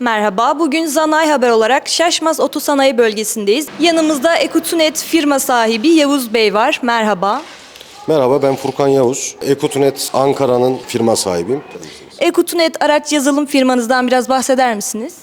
Merhaba, bugün Zanay Haber olarak Şaşmaz Otosanayi bölgesindeyiz. Yanımızda Ekutunet firma sahibi Yavuz Bey var. Merhaba. Merhaba ben Furkan Yavuz. Ekotunet Ankara'nın firma sahibiyim. Ekutunet araç yazılım firmanızdan biraz bahseder misiniz?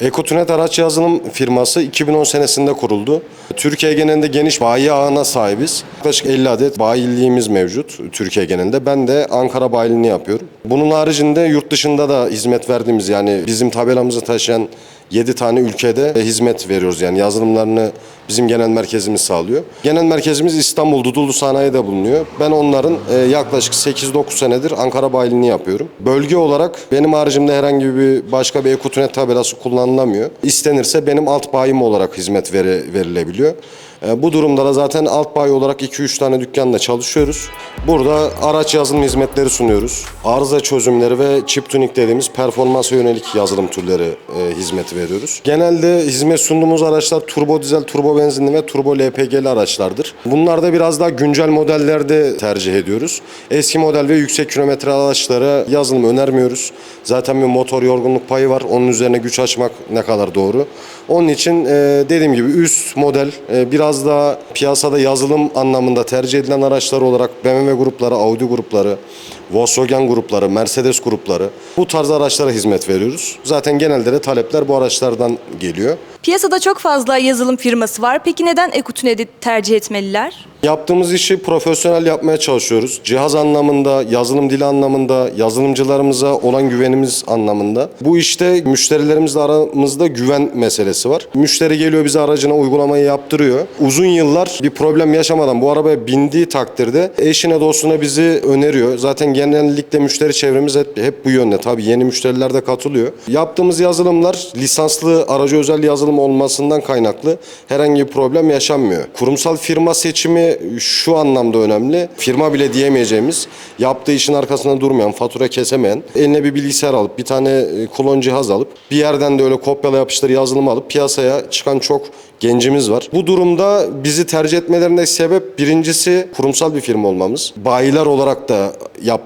Ekotunet araç yazılım firması 2010 senesinde kuruldu. Türkiye genelinde geniş bayi ağına sahibiz. Yaklaşık 50 adet bayiliğimiz mevcut Türkiye genelinde. Ben de Ankara bayiliğini yapıyorum. Bunun haricinde yurt dışında da hizmet verdiğimiz yani bizim tabelamızı taşıyan 7 tane ülkede hizmet veriyoruz. Yani yazılımlarını bizim genel merkezimiz sağlıyor. Genel merkezimiz İstanbul Dudullu Sanayi'de bulunuyor. Ben onların e, yaklaşık 8-9 senedir Ankara bayiliğini yapıyorum. Bölge olarak benim haricimde herhangi bir başka bir ekotunet tabelası kullanılamıyor. İstenirse benim alt bayim olarak hizmet veri- verilebiliyor. E, Bu durumda da zaten alt bayi olarak 2-3 tane dükkanla çalışıyoruz. Burada araç yazılım hizmetleri sunuyoruz. Arıza çözümleri ve chip tuning dediğimiz performansa yönelik yazılım türleri e, hizmeti veriyoruz. Genelde hizmet sunduğumuz araçlar turbo dizel, turbo benzinli ve turbo LPG'li araçlardır. Bunlarda biraz daha güncel modellerde tercih ediyoruz. Eski model ve yüksek kilometre araçlara yazılım önermiyoruz. Zaten bir motor yorgunluk payı var. Onun üzerine güç açmak ne kadar doğru. Onun için e, dediğim gibi üst model e, biraz daha piyasada yazılım anlamında tercih edilen araçlar olarak BMW grupları, Audi grupları, Volkswagen grupları, Mercedes grupları bu tarz araçlara hizmet veriyoruz. Zaten genelde de talepler bu araçlardan geliyor. Piyasada çok fazla yazılım firması var. Peki neden Ekutunet'i tercih etmeliler? Yaptığımız işi profesyonel yapmaya çalışıyoruz. Cihaz anlamında, yazılım dili anlamında, yazılımcılarımıza olan güvenimiz anlamında. Bu işte müşterilerimizle aramızda güven meselesi var. Müşteri geliyor bize aracına uygulamayı yaptırıyor. Uzun yıllar bir problem yaşamadan bu arabaya bindiği takdirde eşine dostuna bizi öneriyor. Zaten genellikle müşteri çevremiz hep, hep bu yönde. Tabii yeni müşteriler de katılıyor. Yaptığımız yazılımlar lisanslı aracı özel yazılım olmasından kaynaklı herhangi bir problem yaşanmıyor. Kurumsal firma seçimi şu anlamda önemli. Firma bile diyemeyeceğimiz, yaptığı işin arkasında durmayan, fatura kesemeyen, eline bir bilgisayar alıp, bir tane e, klon cihaz alıp, bir yerden de öyle kopyala yapıştır yazılım alıp piyasaya çıkan çok gencimiz var. Bu durumda bizi tercih etmelerindeki sebep birincisi kurumsal bir firma olmamız. Bayiler olarak da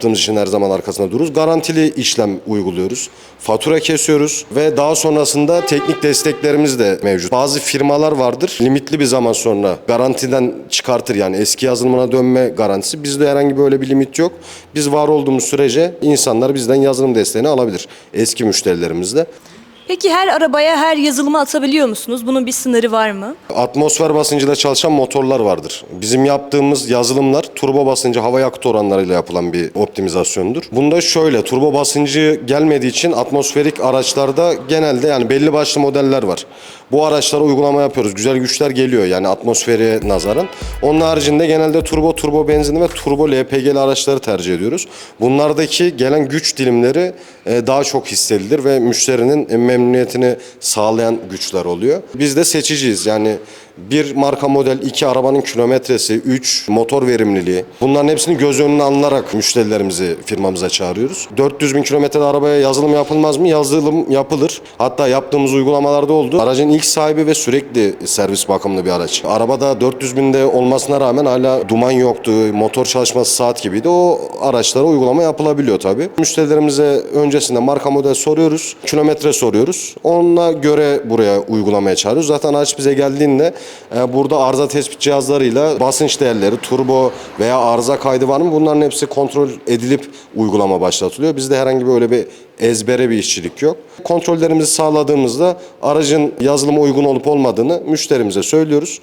yaptığımız işin her zaman arkasında dururuz. Garantili işlem uyguluyoruz. Fatura kesiyoruz ve daha sonrasında teknik desteklerimiz de mevcut. Bazı firmalar vardır. Limitli bir zaman sonra garantiden çıkartır yani eski yazılımına dönme garantisi. Bizde herhangi böyle bir limit yok. Biz var olduğumuz sürece insanlar bizden yazılım desteğini alabilir. Eski müşterilerimizde. Peki her arabaya her yazılımı atabiliyor musunuz? Bunun bir sınırı var mı? Atmosfer basıncıyla çalışan motorlar vardır. Bizim yaptığımız yazılımlar turbo basıncı hava yakıt oranlarıyla yapılan bir optimizasyondur. Bunda şöyle turbo basıncı gelmediği için atmosferik araçlarda genelde yani belli başlı modeller var. Bu araçlara uygulama yapıyoruz. Güzel güçler geliyor yani atmosfere nazaran. Onun haricinde genelde turbo, turbo benzinli ve turbo LPG'li araçları tercih ediyoruz. Bunlardaki gelen güç dilimleri e, daha çok hissedilir ve müşterinin e, memnuniyetini sağlayan güçler oluyor. Biz de seçiciyiz yani bir marka model, iki arabanın kilometresi, üç motor verimliliği. Bunların hepsini göz önüne alınarak müşterilerimizi firmamıza çağırıyoruz. 400 bin kilometrede arabaya yazılım yapılmaz mı? Yazılım yapılır. Hatta yaptığımız uygulamalarda oldu. Aracın ilk sahibi ve sürekli servis bakımlı bir araç. Arabada 400 binde olmasına rağmen hala duman yoktu, motor çalışması saat gibiydi. O araçlara uygulama yapılabiliyor tabii. Müşterilerimize öncesinde marka model soruyoruz, kilometre soruyoruz. Ona göre buraya uygulamaya çağırıyoruz. Zaten araç bize geldiğinde burada arıza tespit cihazlarıyla basınç değerleri, turbo veya arıza kaydı var mı bunların hepsi kontrol edilip uygulama başlatılıyor. Bizde herhangi böyle bir ezbere bir işçilik yok. Kontrollerimizi sağladığımızda aracın yazılıma uygun olup olmadığını müşterimize söylüyoruz.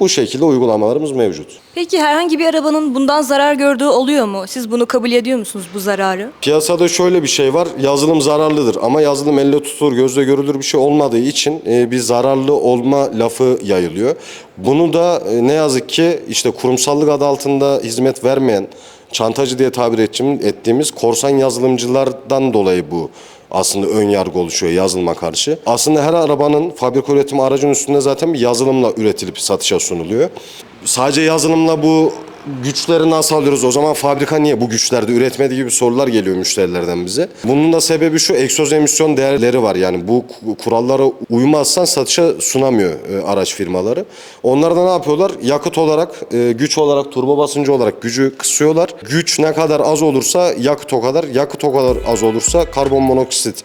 Bu şekilde uygulamalarımız mevcut. Peki herhangi bir arabanın bundan zarar gördüğü oluyor mu? Siz bunu kabul ediyor musunuz bu zararı? Piyasada şöyle bir şey var. Yazılım zararlıdır ama yazılım elle tutulur, gözle görülür bir şey olmadığı için e, bir zararlı olma lafı yayılıyor. Bunu da e, ne yazık ki işte kurumsallık adı altında hizmet vermeyen, çantacı diye tabir ettiğim- ettiğimiz korsan yazılımcılardan dolayı bu aslında ön yargı oluşuyor yazılıma karşı. Aslında her arabanın fabrika üretimi aracın üstünde zaten bir yazılımla üretilip satışa sunuluyor. Sadece yazılımla bu güçleri nasıl alıyoruz? O zaman fabrika niye bu güçlerde üretmedi gibi sorular geliyor müşterilerden bize. Bunun da sebebi şu egzoz emisyon değerleri var. Yani bu ku- kurallara uymazsan satışa sunamıyor e, araç firmaları. Onlar da ne yapıyorlar? Yakıt olarak, e, güç olarak, turbo basıncı olarak gücü kısıyorlar. Güç ne kadar az olursa yakıt o kadar, yakıt o kadar az olursa karbon monoksit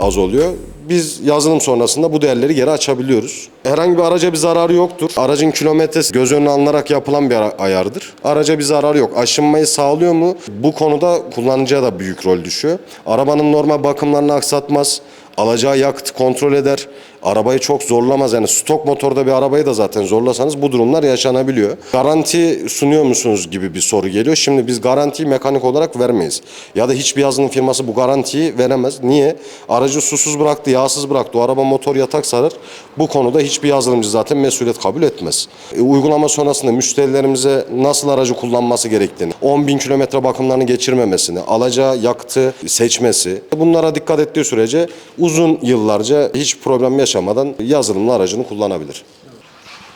az oluyor. Biz yazılım sonrasında bu değerleri geri açabiliyoruz. Herhangi bir araca bir zararı yoktur. Aracın kilometresi göz önüne alınarak yapılan bir ayardır. Araca bir zararı yok. Aşınmayı sağlıyor mu? Bu konuda kullanıcıya da büyük rol düşüyor. Arabanın normal bakımlarını aksatmaz. Alacağı yakıt kontrol eder. Arabayı çok zorlamaz. Yani stok motorda bir arabayı da zaten zorlasanız bu durumlar yaşanabiliyor. Garanti sunuyor musunuz gibi bir soru geliyor. Şimdi biz garantiyi mekanik olarak vermeyiz. Ya da hiçbir yazılım firması bu garantiyi veremez. Niye? Aracı susuz bıraktı, yağsız bıraktı. O araba motor yatak sarır. Bu konuda hiçbir yazılımcı zaten mesuliyet kabul etmez. E, uygulama sonrasında müşterilerimize nasıl aracı kullanması gerektiğini, 10 bin kilometre bakımlarını geçirmemesini, alacağı yakıtı seçmesi bunlara dikkat ettiği sürece uzun yıllarca hiç problem yaşamadan yazılımlı aracını kullanabilir.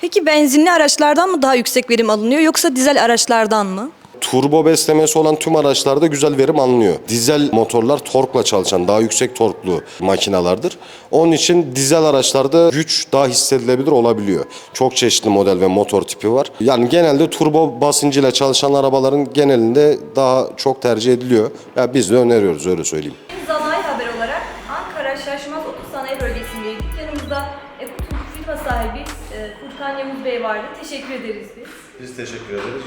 Peki benzinli araçlardan mı daha yüksek verim alınıyor yoksa dizel araçlardan mı? Turbo beslemesi olan tüm araçlarda güzel verim alınıyor. Dizel motorlar torkla çalışan daha yüksek torklu makinalardır. Onun için dizel araçlarda güç daha hissedilebilir olabiliyor. Çok çeşitli model ve motor tipi var. Yani genelde turbo basıncıyla çalışan arabaların genelinde daha çok tercih ediliyor. Ya biz de öneriyoruz öyle söyleyeyim. Bey. Teşekkür ederiz biz. Biz teşekkür ederiz.